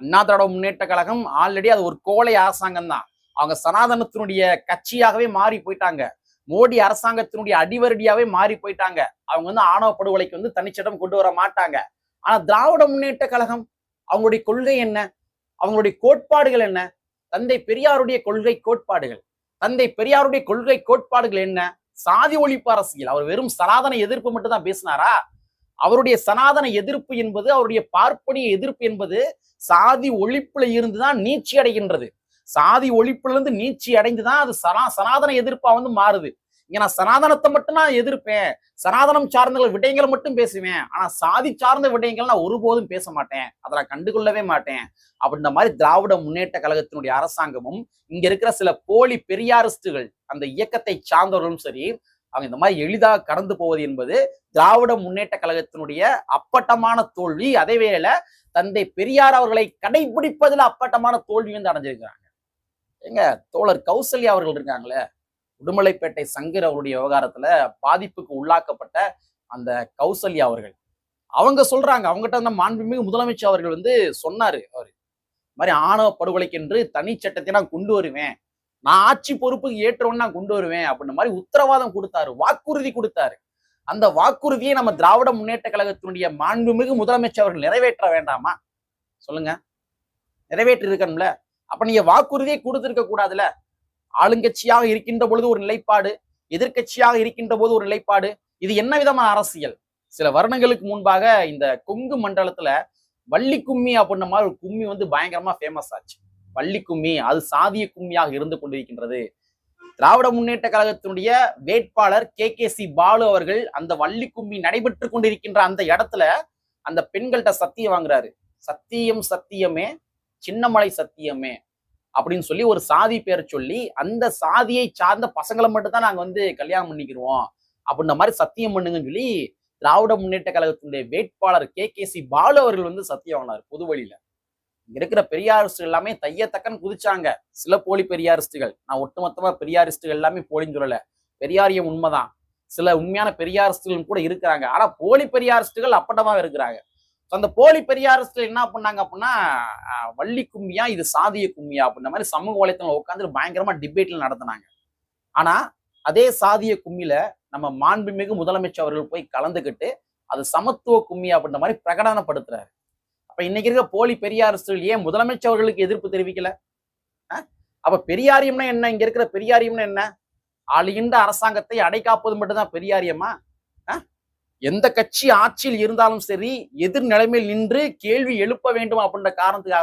Anna Dravida Munnetra Kazhagam already அது ஒரு கோலை அரசாங்கம் தான். அவங்க சனாதனத்தினுடைய கட்சியாகவே மாறி போயிட்டாங்க. மோடி அரசாங்கத்தினுடைய அடிவரடியாவே மாறி போயிட்டாங்க. அவங்க வந்து ஆணவ படுகொலைக்கு வந்து தனிச்சட்டம் கொண்டு வர மாட்டாங்க. ஆனா திராவிட முன்னேற்ற கழகம் அவங்களுடைய கொள்கை என்ன? அவங்களுடைய கோட்பாடுகள் என்ன? தந்தை பெரியாருடைய கொள்கை கோட்பாடுகள். தந்தை பெரியாருடைய கொள்கை கோட்பாடுகள் என்ன? சாதி ஒழிப்பு அரசியல். அவர் வெறும் சனாதன எதிர்ப்பு மட்டும் தான் பேசினாரா? அவருடைய சனாதன எதிர்ப்பு என்பது அவருடைய பார்ப்பனிய எதிர்ப்பு என்பது சாதி ஒழிப்புல இருந்துதான் நீச்சி அடைகின்றது. சாதி ஒழிப்புல இருந்து நீச்சி அடைந்துதான் அது சனா சனாதன எதிர்ப்பா வந்து மாறுது. இங்க நான் சனாதனத்தை மட்டும் நான் எதிர்ப்பேன். சனாதனம் சார்ந்த விடயங்களை மட்டும் பேசுவேன். ஆனா சாதி சார்ந்த விடயங்கள் நான் ஒருபோதும் பேச மாட்டேன். அதை நான் கண்டுகொள்ளவே மாட்டேன். அப்படின்ற மாதிரி திராவிட முன்னேற்ற கழகத்தினுடைய அரசாங்கமும் இங்க இருக்கிற சில போலி பெரியாரிஸ்டுகள் அந்த இயக்கத்தை சார்ந்தவர்களும் சரி அவங்க இந்த மாதிரி எளிதாக கடந்து போவது என்பது திராவிட முன்னேற்ற கழகத்தினுடைய அப்பட்டமான தோல்வி. அதே வேளை தந்தை பெரியார் அவர்களை கடைபிடிப்பதில் அப்பட்டமான தோல்வி வந்து அடைஞ்சிருக்கிறாங்க. எங்க தோழர் கௌசல்யா அவர்கள் இருக்காங்களே உடுமலைப்பேட்டை சங்கர் அவருடைய விவகாரத்துல பாதிப்புக்கு உள்ளாக்கப்பட்ட அந்த கௌசல்யா அவர்கள். அவங்க சொல்றாங்க அவங்ககிட்ட அந்த மாண்புமிகு முதலமைச்சர் அவர்கள் வந்து சொன்னாரு அவரு. மாதிரி ஆணவ படுகொலைக்கென்று தனி சட்டத்தை நான் கொண்டு வருவேன். நான் ஆட்சி பொறுப்புக்கு ஏற்றவன் நான் கொண்டு வருவேன் அப்படின்ற மாதிரி உத்தரவாதம் கொடுத்தாரு வாக்குறுதி கொடுத்தாரு. அந்த வாக்குறுதியை நம்ம திராவிட முன்னேற்ற கழகத்தினுடைய மாண்புமிகு முதலமைச்சர் அவர்கள் நிறைவேற்ற வேண்டாமா? சொல்லுங்க. நிறைவேற்றி இருக்கணும்ல அப்ப நீங்க வாக்குறுதியை கொடுத்திருக்க கூடாதுல. ஆளுங்கட்சியாக இருக்கின்ற பொழுது ஒரு நிலைப்பாடு எதிர்கட்சியாக இருக்கின்ற போது ஒரு நிலைப்பாடு. இது என்ன விதமான அரசியல்? சில வருடங்களுக்கு முன்பாக இந்த கொங்கு மண்டலத்துல வள்ளி கும்மி அப்படின்ற மாதிரி ஒரு கும்மி வந்து பயங்கரமா ஃபேமஸ் ஆச்சு. வள்ளி கும்மி அது சாதிய கும்மியாக இருந்து கொண்டிருக்கின்றது. திராவிட முன்னேற்ற கழகத்தினுடைய வேட்பாளர் கே. கே. சி. பாலு அவர்கள் அந்த வள்ளி கும்மி நடைபெற்று கொண்டிருக்கின்ற அந்த இடத்துல அந்த பெண்கள்கிட்ட சத்தியம் வாங்குறாரு. சத்தியம் சத்தியமே சின்னமலை சத்தியமே அப்படின்னு சொல்லி ஒரு சாதி பேர் சொல்லி அந்த சாதியை சார்ந்த பசங்களை மட்டும் தான் நாங்க வந்து கல்யாணம் பண்ணிக்கிறோம் அப்படின்ற மாதிரி சத்தியம் பண்ணுங்கன்னு சொல்லி திராவிட முன்னேற்ற கழகத்தினுடைய வேட்பாளர் கே. கே. சி. பாலு அவர்கள் வந்து சத்தியம் வாங்கினார் பொது வழியில. இங்க இருக்கிற பெரியாரிஸ்டுகள் எல்லாமே தையத்தக்கன் குதிச்சாங்க. சில போலி பெரியாரிஸ்டுகள். நான் ஒட்டுமொத்தமா பெரியாரிஸ்டுகள் எல்லாமே போலின்னு சொல்லல. பெரியாரியம் உண்மைதான். சில உண்மையான பெரியாரிஸ்டுகள் கூட இருக்கிறாங்க. ஆனா போலி பெரியாரிஸ்டுகள் அப்பட்டமா இருக்கிறாங்க. அந்த போலி பெரியாரிஸ்டுகள் என்ன பண்ணாங்க அப்படின்னா வள்ளி கும்மியா இது சாதிய கும்மியா அப்படின்ற மாதிரி சமூக வலைத்தளம் உட்காந்து பயங்கரமா டிபேட்ல நடத்தினாங்க. ஆனா அதே சாதிய கும்மியில நம்ம மாண்புமிகு முதலமைச்சர் அவர்கள் போய் கலந்துக்கிட்டு அது சமத்துவ கும்மி அப்படின்ற மாதிரி பிரகடனப்படுத்துறாரு. அப்ப இன்னைக்கு இருக்க போலி பெரியாரிஸ்டுகள் ஏன் முதலமைச்சர்களுக்கு எதிர்ப்பு தெரிவிக்கல? அப்ப பெரியாரியம்னா என்ன? இங்க இருக்கிற பெரியாரியம்னா என்ன? ஆளுகின்ற அரசாங்கத்தை அடைக்காப்பது மட்டும்தான் பெரியாரியமா? எந்த கட்சி ஆட்சியில் இருந்தாலும் சரி எதிர் நிலைமையில் நின்று கேள்வி எழுப்ப வேண்டும் அப்படின்ற காரணத்துக்காக